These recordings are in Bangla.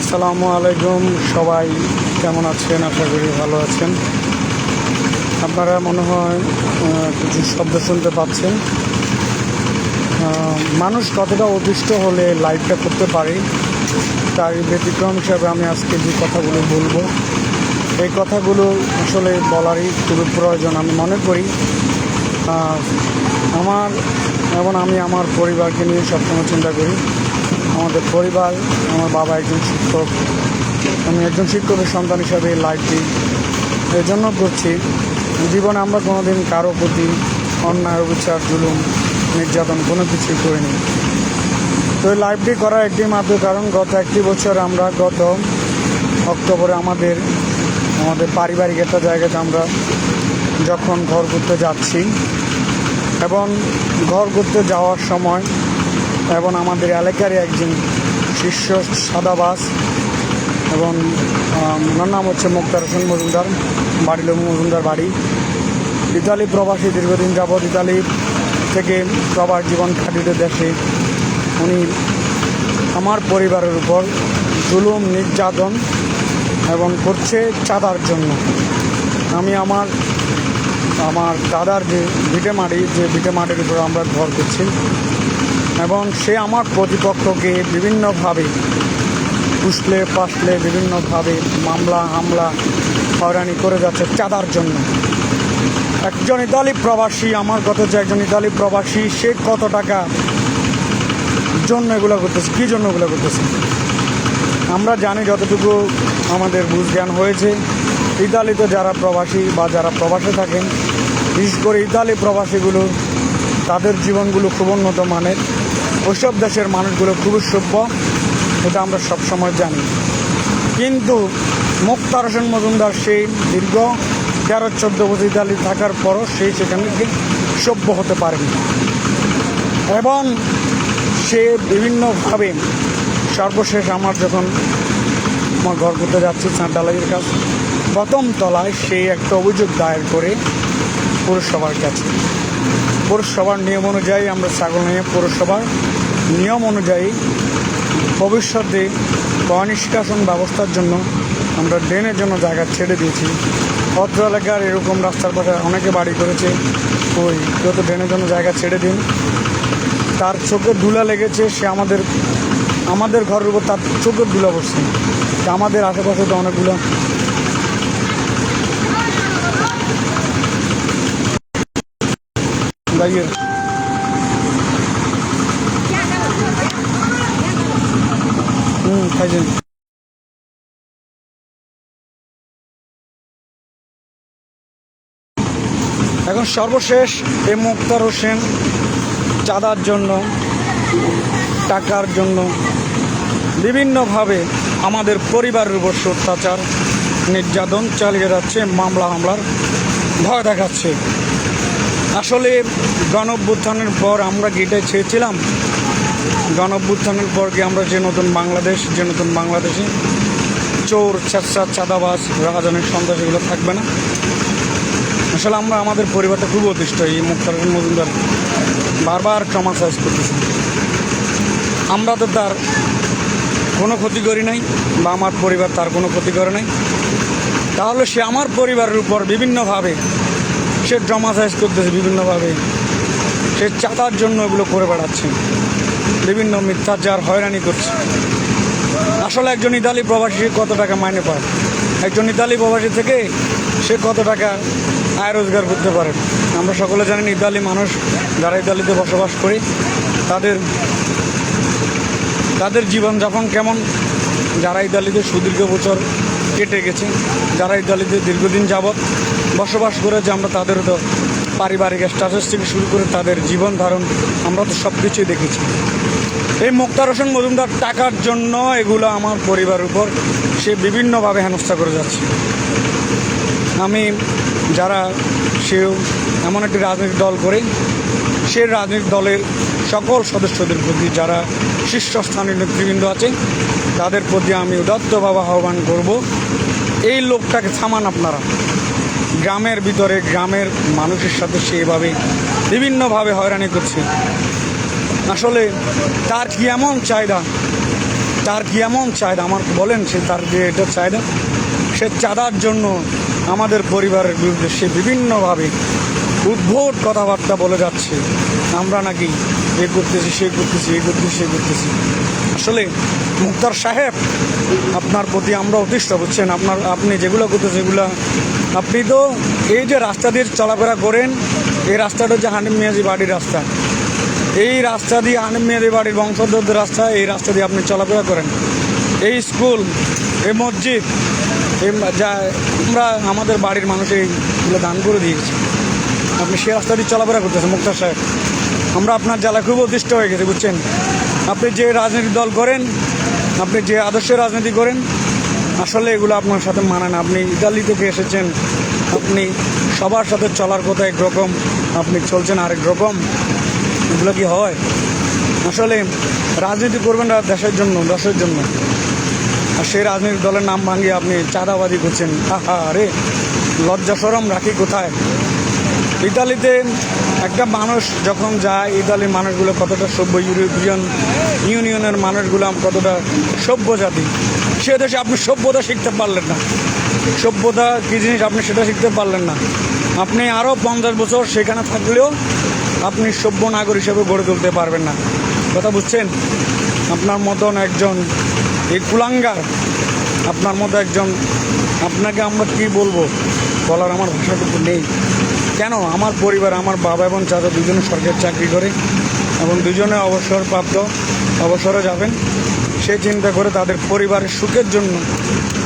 আসসালামু আলাইকুম সবাই, কেমন আছেন? আশা করি ভালো আছেন। আপনারা মনে হয় কিছু শব্দ শুনতে পাচ্ছেন। মানুষ কতটা অতিষ্ঠ হলে লাইভটা করতে পারে, তার ব্যতিক্রম হিসাবে আমি আজকে যে কথাগুলো বলব, এই কথাগুলো আসলে বলারই খুবই প্রয়োজন আমি মনে করি। আমার এবং আমি আমার পরিবারকে নিয়ে সবসময় চিন্তা করি। আমাদের পরিবার, আমার বাবা একজন শিক্ষক, আমি একজন শিক্ষকের সন্তান হিসাবে লাইফটি এই জন্য করছি। জীবনে আমরা কোনোদিন কারও প্রতি অন্যায়, অবিচার, জুলুম, নির্যাতন কোনো কিছুই করিনি। তো এই লাইভটি করার একটি মাত্র কারণ, গত একটি বছর আমরা গত অক্টোবরে আমাদের আমাদের পারিবারিক একটা জায়গাতে আমরা যখন ঘর করতে যাচ্ছি এবং ঘর করতে যাওয়ার সময় এবং আমাদের এলাকারই একজন শীর্ষ সাদাবাস এবং ওনার নাম হচ্ছে মুক্তার হোসেন মজুমদার, বাড়ি লবু মজুমদার বাড়ি। ইতালি প্রবাসী দীর্ঘদিন যাবৎ ইতালি থেকে সবার জীবন কাটিতে দেশে। উনি আমার পরিবারের উপর জুলুম, নির্যাতন এবং করছে চাঁদার জন্য। আমি আমার আমার দাদার যে ভিটে মাটি, যে ভিটে মাটির উপর আমরা ঘর করছি এবং সে আমার প্রতিপক্ষকে বিভিন্নভাবে পুষলে পাশলে বিভিন্নভাবে মামলা, হামলা, হয়রানি করে যাচ্ছে চাঁদার জন্য। একজন ইতালি প্রবাসী, আমার কথা হচ্ছে একজন ইতালি প্রবাসী, সে কত টাকা জন্য এগুলো করতেছে, কী জন্য এগুলো করতেছে? আমরা জানি যতটুকু আমাদের বুঝ জ্ঞান হয়েছে, ইতালিতে যারা প্রবাসী বা যারা প্রবাসে থাকেন, বিশেষ করে ইতালি প্রবাসীগুলো তাদের জীবনগুলো খুব উন্নত মানের। ওইসব দেশের মানুষগুলো খুবই সভ্য, এটা আমরা সবসময় জানি। কিন্তু মুক্তার হোসেন মজুমদার সেই দীর্ঘ তেরো চোদ্দ বছর ইতালি থাকার পরও সেই সেখানে ঠিক সভ্য হতে পারেনি। এবং সে বিভিন্নভাবে সর্বশেষ আমার যখন আমার ঘর করতে যাচ্ছি চাঁদালাইয়ের কাছে, প্রথম তলায় সে একটা অভিযোগ দায়ের করে পৌরসভার কাছে। পৌরসভার নিয়ম অনুযায়ী, আমরা ছাগল নিয়ে পৌরসভার নিয়ম অনুযায়ী ভবিষ্যতে নিষ্কাশন ব্যবস্থার জন্য আমরা ড্রেনের জন্য জায়গা ছেড়ে দিয়েছি। অত্র এলাকার এরকম রাস্তার পাশে অনেকে বাড়ি করেছে, ওই কেউ তো ড্রেনের জন্য জায়গা ছেড়ে দিন। তার চোখে ধুলা লেগেছে, সে আমাদের আমাদের ঘরের উপর তার চোখের ধুলা বসছে আমাদের আশেপাশে তো অনেকগুলো দাঁড়িয়ে হুম এখন সর্বশেষ এই মুক্তার হোসেন চাঁদার জন্য, টাকার জন্য বিভিন্নভাবে আমাদের পরিবারের উপর অত্যাচার নির্যাতন চালিয়ে যাচ্ছে, মামলা হামলার ভয় দেখাচ্ছে। আসলে গণ অভ্যুত্থানের পর আমরা গিটে চেয়েছিলাম গণ অভ্যুত্থানের পর কি আমরা যে নতুন বাংলাদেশ, যে নতুন বাংলাদেশে চোর চেষ্টা চাঁদাবাজ রাজনের সন্ত্রাস এগুলো থাকবে না। আসলে আমরা আমাদের পরিবারটা খুব অতিষ্ঠ, এই মুক্তার মজুমদার বারবার ট্রমাসাইজ করতেছে আমরা তো তার কোনো ক্ষতি করি নাই বা আমার পরিবার তার কোনো ক্ষতি করে নাই। তাহলে সে আমার পরিবারের উপর বিভিন্নভাবে সে ড্রামাসাইজ করতেছে বিভিন্নভাবে। সে চাঁদার জন্য এগুলো করে বেড়াচ্ছে। বিভিন্ন মিথ্যাচার হয়রানি করছে। আসলে একজন ইতালি প্রবাসী কত টাকা মাইনে পায়? একজন ইতালি প্রবাসী থেকে সে কত টাকা আয় রোজগার করতে পারে? আমরা সকলে জানেন ইতালি মানুষ যারা ইতালিতে বসবাস করি, তাদের তাদের জীবনযাপন কেমন? যারা ইতালিতে সুদীর্ঘ বছর কেটে গেছে, যারা ইতালিতে দীর্ঘদিন যাবৎ বসবাস করে যে আমরা তাদের তো পারিবারিক স্ট্যাটাস থেকে শুরু করে তাদের জীবন ধারণ, আমরা তো সব কিছুই দেখেছি। এই মুক্তার হোসেন মজুমদার টাকার জন্য এগুলো আমার পরিবারের উপর সে বিভিন্নভাবে হেনস্থা করে যাচ্ছে। আমি যারা সেও এমন একটি রাজনৈতিক দল করে, সে রাজনৈতিক দলের সকল সদস্যদের প্রতি যারা শীর্ষস্থানীয় নেতৃবৃন্দ আছে, তাদের প্রতি আমি উদাত্তভাবে আহ্বান করব, এই লোকটাকে থামান আপনারা। গ্রামের ভিতরে, গ্রামের মানুষের সাথে সে এভাবে বিভিন্নভাবে হয়রানি করছে। আসলে তার কি এমন চাহিদা? তার কি এমন চাহিদা? আমার বলেন সে তার যে এটা চাহিদা, সে চাঁদার জন্য আমাদের পরিবারের বিরুদ্ধে সে বিভিন্নভাবে উদ্ভট কথাবার্তা বলে যাচ্ছে। আমরা নাকি এ করতেছি, সে করতেছি, এ করতেছি, সে করতেছি। আসলে মুক্তার সাহেব, আপনার প্রতি আমরা অতিষ্ঠ বুঝছেন? আপনার, আপনি যেগুলো করতেছেন সেগুলো আপনি তো এই যে রাস্তা দিয়ে চলাফেরা করেন, এই রাস্তাটা হচ্ছে হানিম মিয়াজি বাড়ির রাস্তা। এই রাস্তা দিয়ে হানিম মিয়াজি বাড়ির বংশধরদের রাস্তা, এই রাস্তা দিয়ে আপনি চলাফেরা করেন। এই স্কুল, এই মসজিদ, এই যা আমরা আমাদের বাড়ির মানুষ এইগুলো দান করে দিয়েছি। আপনি সে রাস্তা দিয়ে চলাফেরা করতেছেন, মুক্তার সাহেব। আমরা আপনার জ্বালা খুব অতিষ্ঠ হয়ে গেছে, বুঝছেন? আপনি যে রাজনীতি দল করেন, আপনি যে আদর্শ রাজনীতি করেন আসলে এগুলো আপনার সাথে মানে না। আপনি ইতালি থেকে এসেছেন, আপনি সবার সাথে চলার কথা একরকম আপনি চলছেন আরেক রকম। এগুলো কি হয়? আসলে রাজনীতি করবেন দেশের জন্য দেশের জন্য। আর সেই রাজনৈতিক দলের নাম ভাঙিয়ে আপনি চাঁদাবাদি করছেন। আহা রে লজ্জা সরম রাখি কোথায়? ইতালিতে একটা মানুষ যখন যায় ইতালির মানুষগুলো কতটা সভ্য ইউরোপিয়ান ইউনিয়নের মানুষগুলো কতটা সভ্য জাতি সে দেশে আপনি সভ্যতা শিখতে পারলেন না। সভ্যতা কী জিনিস আপনি সেটা শিখতে পারলেন না। আপনি আরও পঞ্চাশ বছর সেখানে থাকলেও আপনি সভ্য নাগরিক হিসেবে গড়ে তুলতে পারবেন না। কথা বুঝছেন? আপনার মতন একজন এই কুলাঙ্গার আপনার মতো একজন, আপনাকে আমরা কি বলব? বলার আমার ভাষাটুকু নেই। কেন? আমার পরিবার, আমার বাবা এবং চাচা দুজনে সরকারি চাকরি করে এবং দুজনে অবসরপ্রাপ্ত, অবসরে যাবেন। সে চিন্তা করে তাদের পরিবারের সুখের জন্য,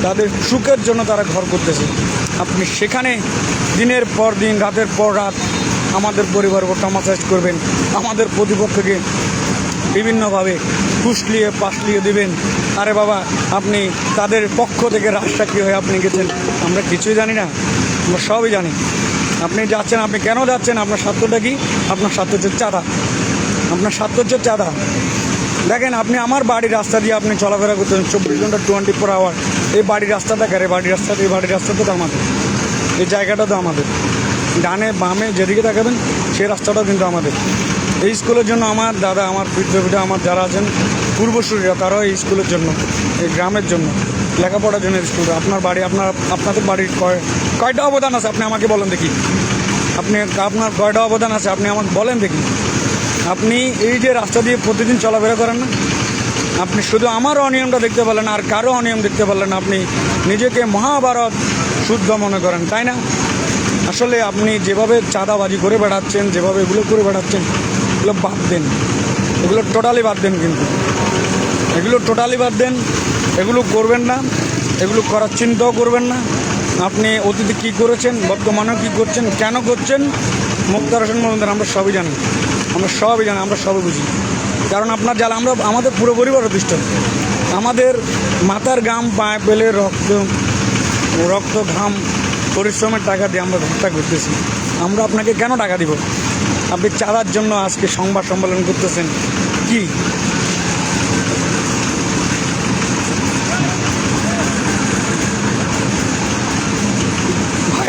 তাদের সুখের জন্য তারা ঘর করতেছে। আপনি সেখানে দিনের পর দিন, রাতের পর রাত আমাদের পরিবার উপর টামাচাষ করবেন। আমাদের প্রতিপক্ষকে বিভিন্নভাবে ফুসলিয়ে পাশলিয়ে দিবেন। আরে বাবা, আপনি তাদের পক্ষ থেকে রাজসাক্ষী হয়ে আপনি গেছেন। আমরা কিছুই জানি না, আমরা সবই জানি। আপনি যাচ্ছেন, আপনি কেন যাচ্ছেন? আপনার স্বার্থটা কি? আপনার স্বার্থ হচ্ছে চাঁদা। আপনার স্বার্থ হচ্ছে চাঁদা। দেখেন, আপনি আমার বাড়ির রাস্তা দিয়ে আপনি চলাফেরা করতেন চব্বিশ ঘণ্টা টোয়েন্টি ফোর আওয়ার এই বাড়ির রাস্তা রাস্তাটা কারে বাড়ির রাস্তাটা এই বাড়ির রাস্তাটা তো আমাদের। এই জায়গাটা তো আমাদের। ডানে বামে যেদিকে তাকাবেন, সেই রাস্তাটাও কিন্তু আমাদের। এই স্কুলের জন্য আমার দাদা, আমার পিঠা আমার যারা আছেন পূর্বসূরীরা তারাও এই স্কুলের জন্য, এই গ্রামের জন্য লেখাপড়ার জন্য স্কুল। আপনার বাড়ি, আপনার, আপনাদের বাড়ির কয়, কয়টা অবদান আছে? আপনি আমাকে বলেন দেখি। আপনি, আপনার কয়টা অবদান আছে? আপনি আমাকে বলেন দেখি। আপনি এই যে রাস্তা দিয়ে প্রতিদিন চলাফেরা করেন না? আপনি শুধু আমার অনিয়মটা দেখতে পারলেন আর কারও অনিয়ম দেখতে পারলেন। আপনি নিজেকে মহাভারত শুদ্ধ মনে করেন, তাই না? আসলে আপনি যেভাবে চাঁদাবাজি করে বেড়াচ্ছেন, যেভাবে এগুলো করে বেড়াচ্ছেন, এগুলো বাদ দেন। এগুলো টোটালি বাদ দেন কিন্তু। এগুলো টোটালি বাদ দেন। এগুলো করবেন না। এগুলো করার চিন্তাও করবেন না। আপনি অতীতে কী করেছেন, বর্তমানেও কী করছেন, কেন করছেন, মুক্তার হোসেন মজুমদার, আমরা সবই জানি। আমরা সবই জানি, আমরা সবই বুঝি। কারণ আপনার যারা, আমরা, আমাদের পুরো পরিবার অতিষ্ঠ। আমাদের মাথার গাম পায়ে পেলে রক্ত রক্ত ঘাম, পরিশ্রমের টাকা দিয়ে আমরা ভর্তা করতেছি। আমরা আপনাকে কেন টাকা দিব? আপনি চাঁদার জন্য আজকে সংবাদ সম্মেলন করতেছেন। কি?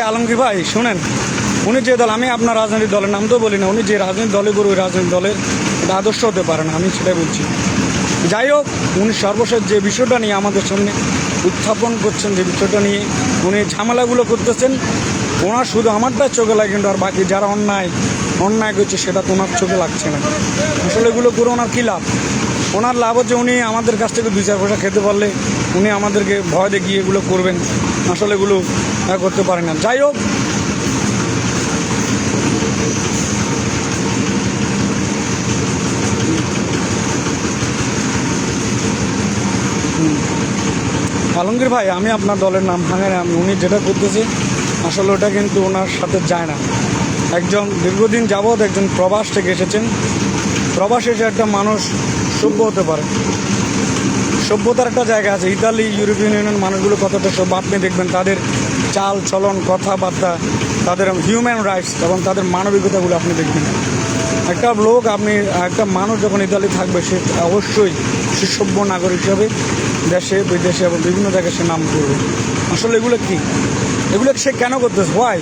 আলমগীর ভাই, শুনেন, উনি যে দল, আমি আপনার রাজনৈতিক দলের নাম তো বলি না, উনি যে রাজনৈতিক দলে গরু, রাজনৈতিক দলের আদর্শ হতে পারে না, আমি সেটাই বলছি। যাই হোক, উনি সর্বশেষ যে বিষয়টা নিয়ে আমাদের সামনে উত্থাপন করছেন, যে বিষয়টা নিয়ে উনি ঝামেলাগুলো করতেছেন, ওনার শুধু আমারটা চোখে লাগে কিন্তু আর বাকি যারা অন্যায় অন্যায় করছে, সেটা তো ওনার চোখে লাগছে না। আসলে এগুলো করে ওনার কী লাভ? ওনার লাভ হচ্ছে উনি আমাদের কাছ থেকে দুই চার পয়সা খেতে পারলে উনি আমাদেরকে ভয় দেখিয়ে এগুলো করবেন। আসলে এগুলো করতে পারেন না। যাই হোক। আলমগীর ভাই, আমি আপনার দলের নাম ভাঙে না। উনি যেটা করতেছে, আসলে ওটা কিন্তু ওনার সাথে যায় না। একজন দীর্ঘদিন যাবৎ একজন প্রবাস থেকে এসেছেন। প্রবাস এসে একটা মানুষ সভ্য হতে পারে। সভ্যতার একটা জায়গা আছে। ইতালি ইউরোপিয়ান ইউনিয়ন মানুষগুলো কতটা সভ্য আপনি দেখবেন তাদের চাল চলন, কথাবার্তা, তাদের হিউম্যান রাইটস এবং তাদের মানবিকতাগুলো আপনি দেখবেন। একটা লোক আপনি, একটা মানুষ যখন ইতালি থাকবে, সে অবশ্যই সে সভ্য নাগরিক হিসাবে দেশে, বিদেশে এবং বিভিন্ন জায়গায় সে নাম করবে। আসলে এগুলো কি? এগুলো সে কেন করতেছে? হোয়াই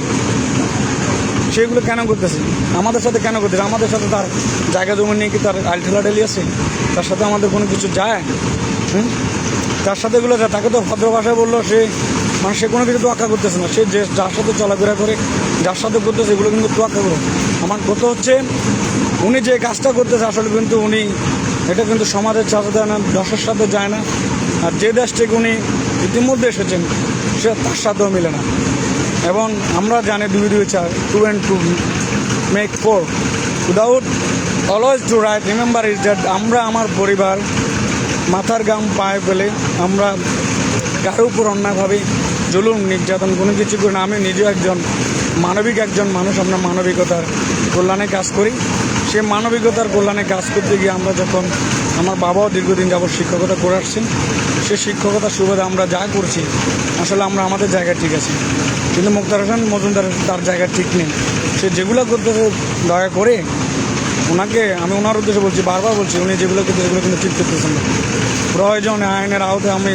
সেগুলো কেন করতেছে? আমাদের সাথে কেন করতেছে? আমাদের সাথে তার জায়গা জমি নিয়ে কি তার আলঠেলাডেলি আছে? তার সাথে আমাদের কোনো কিছু যায়? তার সাথে এগুলো তাকে তো ভদ্র ভাষায় বলল, সে মানে সে কোনো কিছু তোয়াক্কা করতেছে না। সে যে যার সাথে চলাফেরা করে, যার সাথে করতেছে, এগুলো কিন্তু তোয়াক্কা করে। আমার কথা হচ্ছে, উনি যে কাজটা করতেছে, আসলে কিন্তু উনি, এটা কিন্তু সমাজের সাথে যায় না, দশের সাথে যায় না। আর যে দেশ থেকে উনি ইতিমধ্যে এসেছেন, সে তার সাথেও মিলে না। এবং আমরা জানি দুই দুই চার two and two make four without always two right remember is that আমরা, আমার পরিবার মাথার গাম পায়ে ফেলে আমরা কারও উপর অন্যায়ভাবে জুলুম, নির্যাতন, কোনো কিছু করি না। আমি নিজেও একজন মানবিক একজন মানুষ, আমরা মানবিকতার কল্যাণে কাজ করি। সে মানবিকতার কল্যাণে কাজ করতে গিয়ে আমরা যখন আমার বাবাও দীর্ঘদিন যাবত শিক্ষকতা করে আসছেন, সে শিক্ষকতার সুবাদে আমরা যা করছি, আসলে আমরা আমাদের জায়গায় ঠিক আছি। কিন্তু মুক্তার হোসেন মজুমদার তার জায়গা ঠিক নেই। সে যেগুলো করতেছে, দয়া করে ওনাকে আমি ওনার উদ্দেশ্যে বলছি, বারবার বলছি, উনি যেগুলো কিন্তু সেগুলো কিন্তু ঠিক করতেছেন না। প্রয়োজন আইনের আওতে আমি,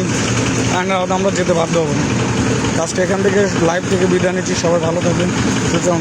আইনের আওতায় আমরা যেতে বাধ্য হব। না আজকে এখান থেকে লাইভ থেকে বিদায় নিচ্ছি, সবাই ভালো থাকবেন সুতরাং